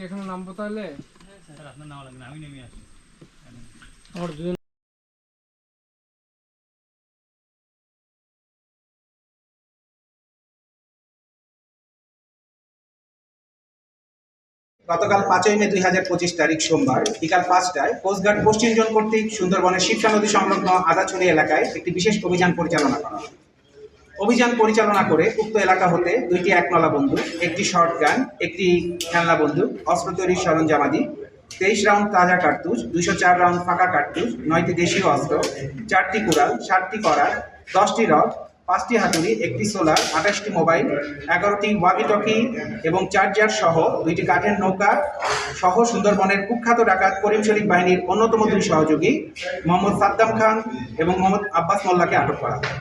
কি এখনও নামবো তাহলে স্যার আপনার নাও লাগবে আমি নেমে আসি আমার দুজন গতকাল পাঁচই মে দুই হাজার পঁচিশ তারিখ সোমবার বিকাল পাঁচটায় কোস্টগার্ড পশ্চিম জোন কর্তৃক সুন্দরবনের শিবসা নদী সংলগ্ন আদাছড়ি এলাকায় একটি বিশেষ অভিযান পরিচালনা করা হয়। অভিযান পরিচালনা করে উক্ত এলাকা হতে দুইটি একনলা বন্দুক, একটি শর্ট গান, একটি খেলনা বন্দুক, অস্ত্র তৈরির সরঞ্জামাদি তেইশ রাউন্ড তাজা কার্তুজ, দুইশো চার রাউন্ড ফাঁকা কার্তুজ, নয়টি দেশীয় অস্ত্র, চারটি কুড়াল, সাতটি করার, দশটি রড, পাঁচটি হাতুড়ি, একটি সোলার, আঠাশটি মোবাইল, এগারোটি ওয়াকিটকি এবং চার্জার সহ দুইটি কাঠের নৌকা সহ সুন্দরবনের কুখ্যাত ডাকাত করিম শরীফ বাহিনীর অন্যতম দুই সহযোগী মোহাম্মদ সাদ্দাম খান এবং মোহাম্মদ আব্বাস মোল্লাকে আটক করা হয়।